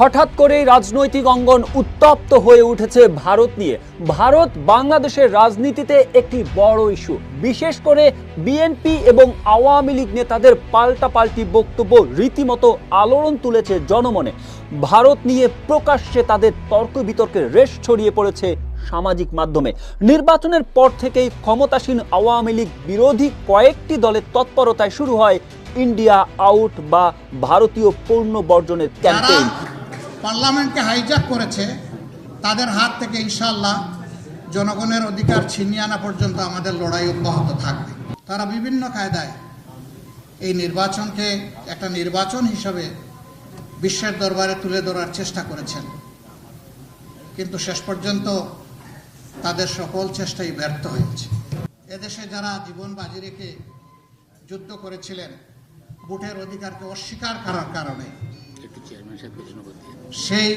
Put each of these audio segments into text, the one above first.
হঠাৎ করেই রাজনৈতিক অঙ্গন উত্তপ্ত হয়ে উঠেছে ভারত নিয়ে। ভারত বাংলাদেশের রাজনীতিতে একটি বড় ইস্যু। বিশেষ করে বিএনপি এবং আওয়ামী লীগ নেতাদের পাল্টাপাল্টি বক্তব্য রীতিমতো আলোড়ন তুলেছে জনমনে। ভারত নিয়ে প্রকাশ্যে তাদের তর্ক বিতর্কের রেশ ছড়িয়ে পড়েছে সামাজিক মাধ্যমে। নির্বাচনের পর থেকেই ক্ষমতাসীন আওয়ামী লীগ বিরোধী কয়েকটি দলের তৎপরতায় শুরু হয় ইন্ডিয়া আউট বা ভারতীয় পণ্য বর্জনের ক্যাম্পেইন। পার্লামেন্টকে হাইজ্যাক করেছে, তাদের হাত থেকে ইনশাল্লাহ জনগণের অধিকার ছিনিয়ে আনা পর্যন্ত আমাদের লড়াই অব্যাহত থাকবে। তারা বিভিন্ন কায়দায় এই নির্বাচনকে একটা নির্বাচন হিসাবে বিশ্বের দরবারে তুলে ধরার চেষ্টা করেছেন। কিন্তু শেষ পর্যন্ত তাদের সকল চেষ্টাই ব্যর্থ হয়েছে। এদেশে যারা জীবন বাজি রেখে যুদ্ধ করেছিলেন, ভোটের অধিকারকে অস্বীকার করার কারণে সেই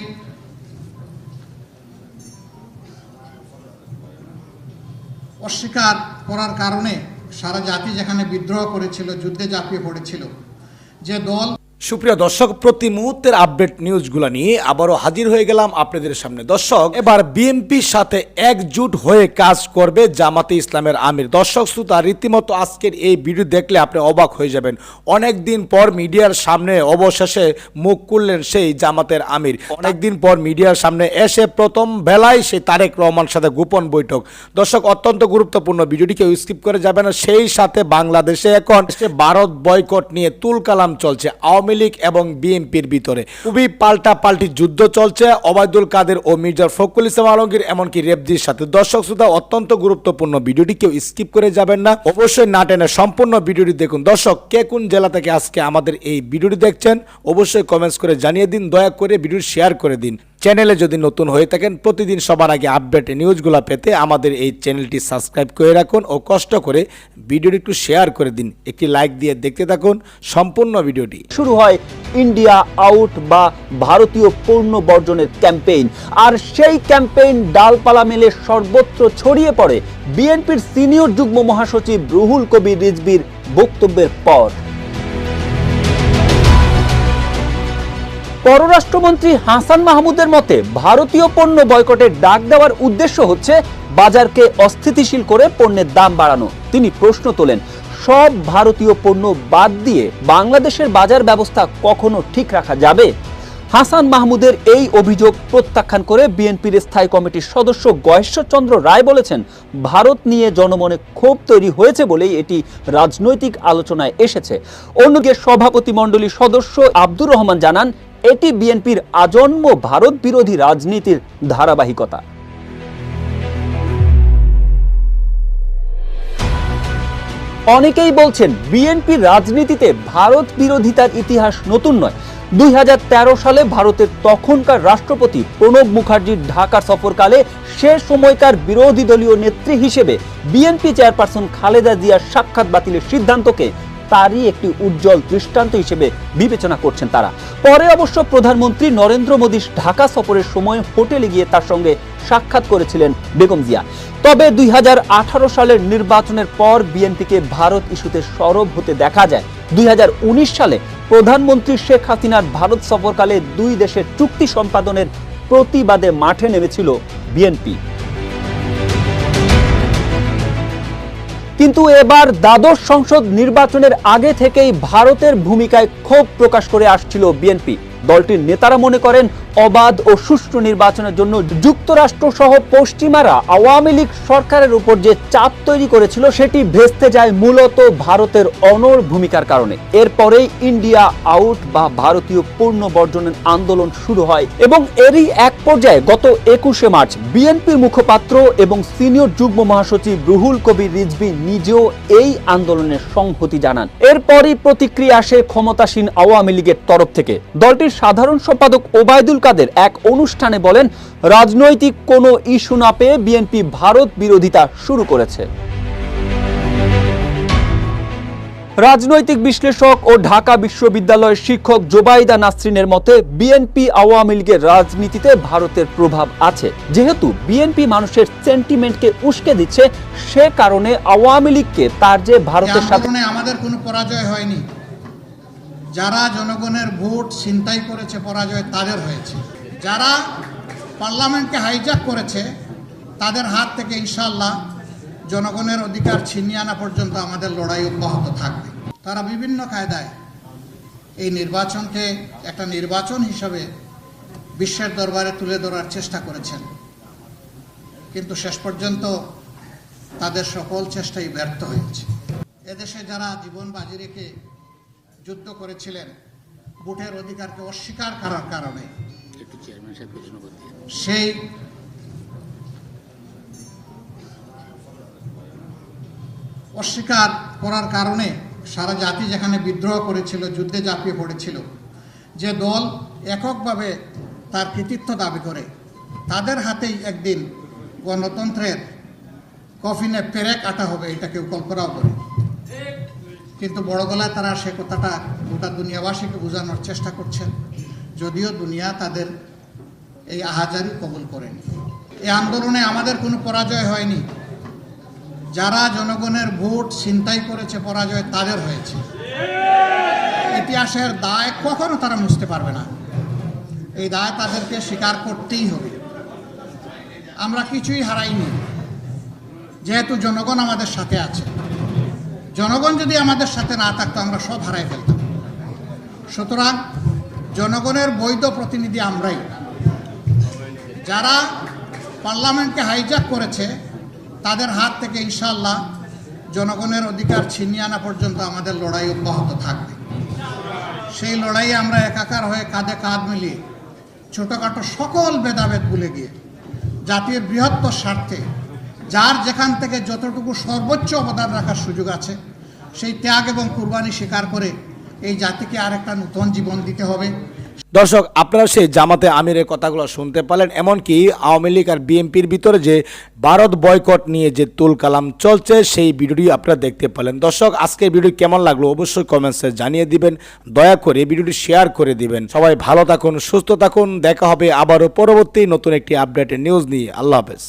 অস্বীকার করার কারণে সারা জাতি যেখানে বিদ্রোহ করেছিল যুদ্ধে ঝাঁপিয়ে পড়েছিল যে দল সুপ্রিয় দর্শক, প্রতি মুহূর্তের আপডেট নিউজগুলো নিয়ে আবারও হাজির হয়ে গেলাম আপনাদের সামনে। দর্শক, এবার বিএনপির সাথে একজুট হয়ে কাজ করবে জামাতে ইসলামের আমির। দর্শক, শ্রোতা, রীতিমতো আজকের এই ভিডিও দেখলে আপনি অবাক হয়ে যাবেন। অনেক দিন পর মিডিয়ার সামনে অবশেষে মুখ খুললেন সেই জামাতের আমির। অনেক দিন পর মিডিয়ার সামনে এসে প্রথম বেলায় সেই তারেক রহমান সাথে গোপন বৈঠক। দর্শক, অত্যন্ত গুরুত্বপূর্ণ ভিডিওটি কেউ স্কিপ করে যাবে না। সেই সাথে বাংলাদেশে এখন সে ভারত বয়কট নিয়ে তুলকালাম চলছে। আওয়ামী লীগ এবং বিএনপির ভিতরে। খুবই পাল্টা পাল্টি যুদ্ধ চলছে, ওবায়দুল কাদের ও মির্জার ফকুল ইসলাম আলমগীর এমনকি রেবজির সাথে। দর্শক শ্রোতা, অত্যন্ত গুরুত্বপূর্ণ ভিডিওটি কেউ স্কিপ করে যাবেন না। অবশ্যই না টেনে সম্পূর্ণ ভিডিওটি দেখুন। দর্শক, কে কোন জেলা থেকে আজকে আমাদের এই ভিডিওটি দেখছেন, অবশ্যই কমেন্টস করে জানিয়ে দিন। দয়া করে ভিডিও শেয়ার করে দিন। চ্যানেলে যদি নতুন হয়ে থাকেন, প্রতিদিন সবার আগে আপডেট নিউজগুলো পেতে আমাদের এই চ্যানেলটি সাবস্ক্রাইব করে রাখুন ও কষ্ট করে ভিডিওটি একটু শেয়ার করে দিন। একটি লাইক দিয়ে দেখতে থাকুন সম্পূর্ণ ভিডিওটি। শুরু হয় ইন্ডিয়া আউট বা ভারতীয় পণ্য বর্জনের ক্যাম্পেইন। আর সেই ক্যাম্পেইন ডালপালা মেলে সর্বত্র ছড়িয়ে পড়ে। বিএনপির সিনিয়র যুগ্ম মহাসচিব রুহুল কবির রিজবির বক্তব্যের পর। পররাষ্ট্রমন্ত্রী হাসান মাহমুদের মতে ভারতীয় পণ্য বয়কটের ডাক দেওয়ার উদ্দেশ্য হচ্ছে বাজারকে অস্থিতিশীল করে পণ্যের দাম বাড়ানো। তিনি প্রশ্ন তোলেন, সব ভারতীয় পণ্য বাদ দিয়ে বাংলাদেশের বাজার ব্যবস্থা কখনো ঠিক রাখা যাবে? হাসান মাহমুদের এই অভিযোগ প্রত্যাখ্যান করে বিএনপির স্থায়ী কমিটির সদস্য গয়েশ্বরচন্দ্র রায় বলেছেন, ভারত নিয়ে জনমনে ক্ষোভ তৈরি হয়েছে বলেই এটি রাজনৈতিক আলোচনায় এসেছে। অন্যদিকে সভাপতি মণ্ডলীর সদস্য আব্দুর রহমান জানান এটি বিএনপির আজন্ম ভারত বিরোধী রাজনীতির ধারাবাহিকতা। অনেকেই বলছেন বিএনপির রাজনীতিতে ভারত বিরোধিতার ইতিহাস নতুন নয়। দুই সালে ভারতের তখনকার রাষ্ট্রপতি প্রণব মুখার্জির ঢাকা সফরকালে সে সময়কার বিরোধী দলীয় নেত্রী হিসেবে বিএনপি চেয়ারপারসন খালেদা জিয়ার সাক্ষাৎ বাতিলের সিদ্ধান্তকে তারই একটি উজ্জ্বল দৃষ্টান্ত হিসেবে বিবেচনা করছেন তারা। পরে অবশ্য প্রধানমন্ত্রী নরেন্দ্র মোদী ঢাকা সফরের সময় হোটেলে গিয়ে তার সঙ্গে সাক্ষাৎ করেছিলেন বেগম জিয়া। তবে দুই হাজার আঠারো সালের নির্বাচনের পর বিএনপিকে ভারত ইস্যুতে সরব হতে দেখা যায়। দুই হাজার উনিশ সালে প্রধানমন্ত্রী শেখ হাসিনার ভারত সফরকালে দুই দেশের চুক্তি সম্পাদনের প্রতিবাদে মাঠে নেমেছিল বিএনপি। কিন্তু এবার দ্বাদশ সংসদ নির্বাচনের আগে থেকেই ভারতের ভূমিকায় ক্ষোভ প্রকাশ করে আসছিল বিএনপি। দলটির নেতারা মনে করেন অবাধ ও সুষ্ঠু নির্বাচনের জন্য যুক্তরাষ্ট্র সহ পশ্চিমারা আওয়ামী লীগ সরকারের উপর যে চাপ তৈরি করেছিল, সেটি ভেস্তে যায় মূলত ভারতের অনর ভূমিকার কারণে। এরপরেই ইন্ডিয়া আউট বা ভারতীয় পূর্ণ বর্জনের আন্দোলন শুরু হয় এবং এরই এক পর্যায়ে গত একুশে মার্চ বিএনপির মুখপাত্র এবং সিনিয়র যুগ্ম মহাসচিব রুহুল কবির রিজভি নিজেও এই আন্দোলনের সংহতি জানান। এরপরই প্রতিক্রিয়া আসে ক্ষমতাসীন আওয়ামী লীগের তরফ থেকে। দলটির সাধারণ সম্পাদক ওবায়দুল কাদের এক অনুষ্ঠানে বলেন রাজনৈতিক কোনো ইস্যু না পেয়ে বিএনপি ভারত বিরোধিতা শুরু করেছে। রাজনৈতিক বিশ্লেষক ও ঢাকা বিশ্ববিদ্যালয়ের শিক্ষক জোবাইদা নাসরিনের মতে বিএনপি আওয়ামী লীগের রাজনীতিতে ভারতের প্রভাব আছে। যেহেতু বিএনপি মানুষের সেন্টিমেন্টকে উস্কে দিচ্ছে সে কারণে আওয়ামী লীগকে তার যে ভারতের সাথে আমাদের কোনো পরাজয় হয়নি। যারা জনগণের ভোট ছিনতাই করেছে, পরাজয় তাদের হয়েছে। যারা পার্লামেন্টকে হাইজ্যাক করেছে, তাদের হাত থেকে ইনশাল্লাহ জনগণের অধিকার ছিনিয়ে আনা পর্যন্ত আমাদের লড়াই অব্যাহত থাকবে। তারা বিভিন্ন কায়দায় এই নির্বাচনকে একটা নির্বাচন হিসাবে বিশ্বের দরবারে তুলে ধরার চেষ্টা করেছেন। কিন্তু শেষ পর্যন্ত তাদের সকল চেষ্টাই ব্যর্থ হয়েছে। এদেশে যারা জীবন বাজি রেখে যুদ্ধ করেছিলেন ভোটের অধিকারকে অস্বীকার করার কারণে। সেই অস্বীকার করার কারণে সারা জাতি যেখানে বিদ্রোহ করেছিল যুদ্ধে ঝাঁপিয়ে পড়েছিল যে দল এককভাবে তার কৃতিত্ব দাবি করে তাদের হাতেই একদিন গণতন্ত্রের কফিনে পেরেক আটা হবে এটা কেউ কল্পনাও করে কিন্তু বড় গলায় তারা সে কথাটা গোটা দুনিয়াবাসীকে বোঝানোর চেষ্টা করছেন। যদিও দুনিয়া তাদের এই আহাজারি কবল করেনি। এই আন্দোলনে আমাদের কোনো পরাজয় হয়নি। যারা জনগণের ভোট ছিনতাই করেছে, পরাজয় তাদের হয়েছে। ইতিহাসের দায় কখনো তারা মুছতে পারবে না। এই দায় তাদেরকে স্বীকার করতেই হবে। আমরা কিছুই হারাইনি। যেহেতু জনগণ আমাদের সাথে আছে। জনগণ যদি আমাদের সাথে না থাকতো, আমরা সব হারাই ফেলতাম। সুতরাং জনগণের বৈধ প্রতিনিধি আমরাই। যারা পার্লামেন্টকে হাইজ্যাক করেছে, তাদের হাত থেকে ইনশাল্লাহ জনগণের অধিকার ছিনিয়ে আনা পর্যন্ত আমাদের লড়াই অব্যাহত থাকবে। সেই লড়াইয়ে আমরা একাকার হয়ে কাঁধে কাঁধ মিলিয়ে ছোটোখাটো সকল ভেদাভেদ ভুলে গিয়ে জাতির বৃহত্তর স্বার্থে যার যেখান থেকে যতটুকু সর্বোচ্চ অবদান রাখার সুযোগ আছে, সেই ত্যাগ এবং কুরবানি স্বীকার করে এই জাতিকে আরেকটা নতুন জীবন দিতে হবে। দর্শক, আপনারা সেই জামাতে আমিরের কথাগুলো শুনতে পারলেন এমনকি আওয়ামী লীগ আর বিএনপির ভিতরে যে ভারত বয়কট নিয়ে যে তুল কালাম চলছে, সেই ভিডিওটি আপনারা দেখতে পেলেন। দর্শক, আজকের ভিডিও কেমন লাগল অবশ্যই কমেন্টসে জানিয়ে দিবেন। দয়া করে ভিডিওটি শেয়ার করে দিবেন। সবাই ভালো থাকুন, সুস্থ থাকুন। দেখা হবে আবারও পরবর্তী নতুন একটি আপডেটের নিউজ নিয়ে। আল্লাহ হাফেজ।